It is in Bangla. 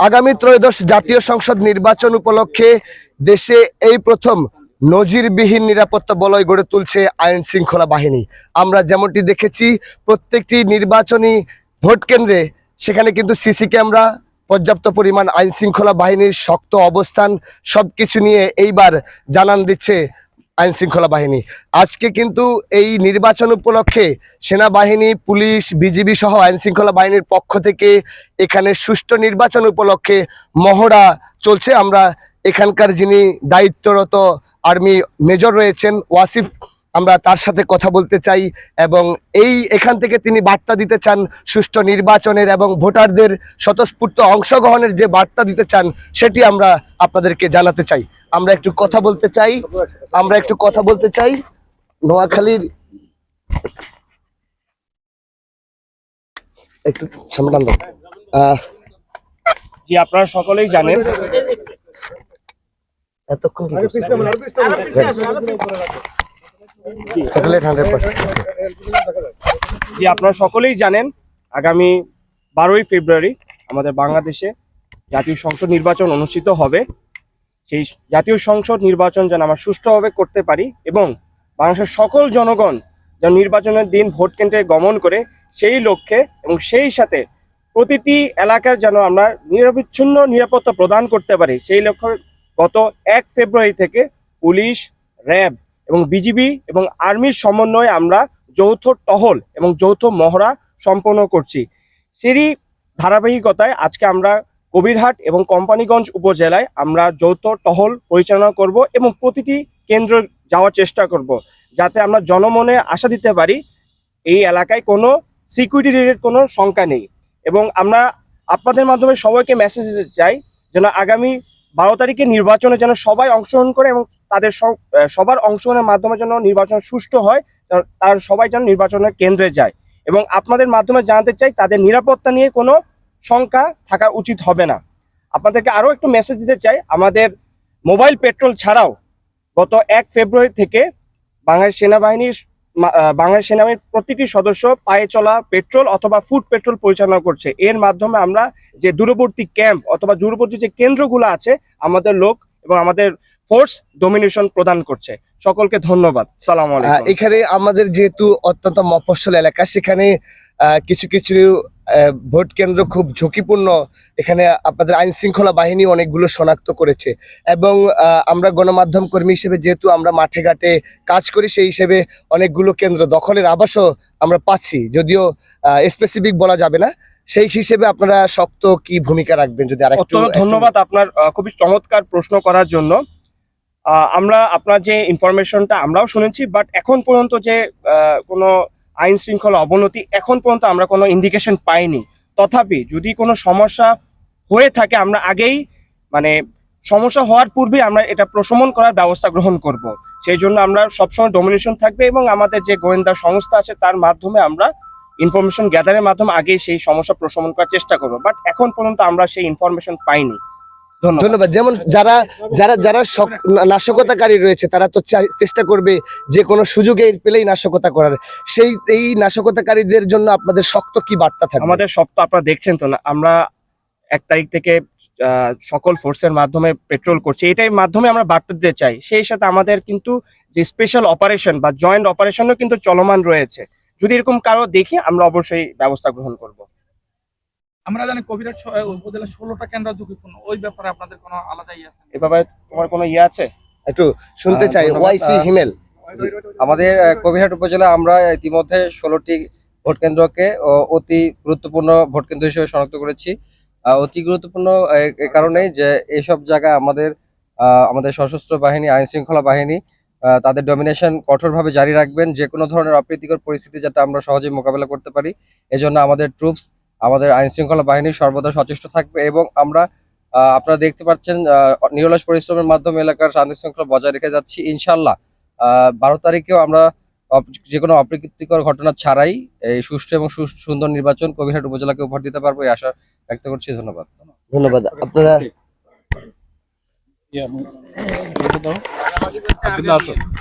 আগামী ত্রয়োদশ জাতীয় সংসদ নির্বাচন উপলক্ষে দেশে এই প্রথম নজিরবিহীন নিরাপত্তা বলয় গড়ে তুলছে আইন শৃঙ্খলা বাহিনী। আমরা যেমনটি দেখেছি, প্রত্যেকটি নির্বাচনী ভোট কেন্দ্রে সেখানে কিন্তু সিসি ক্যামেরা, পর্যাপ্ত পরিমাণ আইন শৃঙ্খলা বাহিনীর শক্ত অবস্থান সবকিছু নিয়ে এইবার জানান দিচ্ছে আইন শৃঙ্খলা বাহিনী। আজকে কিন্তু এই নির্বাচন উপলক্ষে সেনাবাহিনী, পুলিশ, বিজিবি সহ আইন শৃঙ্খলা বাহিনীর পক্ষ থেকে এখানে সুষ্ঠু নির্বাচন উপলক্ষে মহড়া চলছে। আমরা এখানকার যিনি দায়িত্বরত আর্মি মেজর রয়েছেন ওয়াসিফ আমরা তার সাথে কথা বলতে চাই এবং এই এখান থেকে তিনি বার্তা দিতে চান সুষ্ঠু নির্বাচনের এবং ভোটারদের স্বতঃস্ফূর্ত অংশগ্রহণের যে বার্তা দিতে চান সেটি আমরা আপনাদেরকে জানাতে চাই। আমরা একটু কথা বলতে চাই। আমরা একটু কথা বলতে চাই। নোয়াখালীর একটু সামনে জি আপনারা সকলেই জানেন। এতক্ষণ জি, আপনারা সকলেই জানেন, আগামী বারোই ফেব্রুয়ারি আমাদের বাংলাদেশে জাতীয় সংসদ নির্বাচন অনুষ্ঠিত হবে। সেই জাতীয় সংসদ নির্বাচন যেন আমরা সুষ্ঠুভাবে করতে পারি এবং বাংলাদেশের সকল জনগণ যেন নির্বাচনের দিন ভোট কেন্দ্রে গমন করে সেই লক্ষ্যে এবং সেই সাথে প্রতিটি এলাকার যেন আমরা নিরবিচ্ছিন্ন নিরাপত্তা প্রদান করতে পারি। সেই লক্ষ্যে গত এক ফেব্রুয়ারি থেকে পুলিশ, র্যাব এবং বিজিবি এবং আর্মির সমন্বয়ে আমরা যৌথ টহল এবং যৌথ মহড়া সম্পন্ন করছি। সেরই ধারাবাহিকতায় আজকে আমরা কবিরহাট এবং কোম্পানিগঞ্জ উপজেলায় আমরা যৌথ টহল পরিচালনা করব এবং প্রতিটি কেন্দ্র যাওয়ার চেষ্টা করব যাতে আমরা জনমনে আশা দিতে পারি এই এলাকায় কোনো সিকিউরিটি রিলেটেড কোনো শঙ্কা নেই। এবং আমরা আপনাদের মাধ্যমে সবাইকে মেসেজ দিতে চাই যেন আগামী বারো তারিখে নির্বাচনে যেন সবাই অংশগ্রহণ করে এবং তাদের সবার অংশগ্রহণের মাধ্যমে যেন নির্বাচন সুষ্ঠু হয় তার- সবাই যেন নির্বাচনের কেন্দ্রে যায়। এবং আপনাদের মাধ্যমে জানতে চাই, তাদের নিরাপত্তা নিয়ে কোনো শঙ্কা থাকা উচিত হবে না। আপনাদেরকে আরও একটু মেসেজ দিতে চাই, আমাদের মোবাইল পেট্রোল ছাড়াও গত এক ফেব্রুয়ারি থেকে বাংলাদেশ সেনাবাহিনীর বাংলাদেশ সেনাবাহিনীর প্রতিটি সদস্য পায়ে চলা পেট্রোল অথবা ফুড পেট্রোল পরিচালনা করছে। এর মাধ্যমে আমরা যে দূরবর্তী ক্যাম্প অথবা দূরবর্তী যে কেন্দ্রগুলো আছে, আমাদের লোক এবং আমাদের ফোর্স ডোমিনেশন প্রদান করছে। সকলকে ধন্যবাদ। সালাম এখানে আমাদের যেহেতু অত্যন্ত মফস্বল এলাকা, সেখানে কিছু কিছু ভোট কেন্দ্র খুব ঝুঁকিপূর্ণ। এখানে আপনাদের আইন শৃঙ্খলা বাহিনী অনেকগুলো শনাক্ত করেছে। এবং আমরা গণমাধ্যম কর্মী হিসেবে যেহেতু আমরা মাঠে ঘাটে কাজ করি সেই হিসেবে অনেকগুলো কেন্দ্র দখলের আবাসও আমরা পাচ্ছি। যদিও স্পেসিফিক বলা যাবে না। সেই হিসেবে আপনারা শক্ত কি ভূমিকা রাখবেন যদি আর ধন্যবাদ আপনার খুবই চমৎকার প্রশ্ন করার জন্য। আহ, আমরা আপনার যে ইনফরমেশনটা আমরাও শুনেছি বাট এখন পর্যন্ত যে কোনো আইন শৃঙ্খলা অবনতি এখন পর্যন্ত আমরা কোনো ইন্ডিকেশন পাইনি। তথাপি যদি কোনো সমস্যা হয়ে থাকে, আমরা আগেই মানে সমস্যা হওয়ার পূর্বে আমরা এটা প্রশমন করার ব্যবস্থা গ্রহণ করব। সেই জন্য আমরা সবসময় ডোমিনেশন থাকবে এবং আমাদের যে গোয়েন্দা সংস্থা আছে, তার মাধ্যমে আমরা ইনফরমেশন গ্যাদারের মাধ্যমে আগেই সেই সমস্যা প্রশমন করার চেষ্টা করব। বাট এখন পর্যন্ত আমরা সেই ইনফরমেশন পাইনি। ধন্যবাদ। যেমন যারা যারা যারা নাশকতাকারী রয়েছে তারা তো চেষ্টা করবে যে কোনো সুযোগে পেলেই নাশকতা করার। সেই এই নাশকতাকারীদের জন্য আপনাদের শক্ত কি বার্তা থাকে আমাদের শক্ত আপনারা দেখছেন তো না আমরা এক তারিখ থেকে আহ, সকল ফোর্সের মাধ্যমে পেট্রোল করছি। এটাই মাধ্যমে আমরা বার্তা দিতে চাই। সেই সাথে আমাদের কিন্তু যে স্পেশাল অপারেশন বা জয়েন্ট অপারেশনও কিন্তু চলমান রয়েছে। যদি এরকম কারও দেখি আমরা অবশ্যই ব্যবস্থা গ্রহণ করব। আমরা জানি ছ- উপজেলা ষোলোটা কেন্দ্র ঝুঁকিপূর্ণ। ওই ব্যাপারে আপনাদের কোনো আলাদা ইয়ে আছে এভাবে তোমার কোনো ইয়ে আছে? একটু শুনতে চাই। ওয়াইসি হিমেল। আমাদের কবিরহাট উপজেলা আমরা ইতিমধ্যে ষোলোটি ভোট কেন্দ্রকে ও, অতি গুরুত্বপূর্ণ ভোট কেন্দ্র হিসেবে শনাক্ত করেছি। আহ, অতি গুরুত্বপূর্ণ এ- এ কারণেই যে এইসব জায়গায় আমাদের আহ, আমাদের সশস্ত্র বাহিনী আইন শৃঙ্খলা বাহিনী আহ, তাদের ডমিনেশন কঠোরভাবে জারি রাখবেন। যে কোনো ধরনের অপ্রীতিকর পরিস্থিতি যাতে আমরা সহজে মোকাবেলা করতে পারি। এজন্য আমাদের ট্রুপস আমাদের আইন শৃঙ্খলা বাহিনী সর্বদা সচেষ্ট থাকবে এবং আমরা আহ, আপনারা দেখতে পাচ্ছেন আহ, নিরলস পরিশ্রমের মাধ্যমে এলাকার শান্তি শৃঙ্খলা বজায় রেখে যাচ্ছি ইনশাল্লাহ আহ, বারো তারিখেও আমরা যে কোনো অপ্রীতিকর ঘটনা ছাড়াই এই সুষ্ঠু এবং সু- সুন্দর নির্বাচন কবিরহাট উপজেলাকে উপহার দিতে পারব এই আশা ব্যক্ত করছি ধন্যবাদ। ধন্যবাদ। আপনারা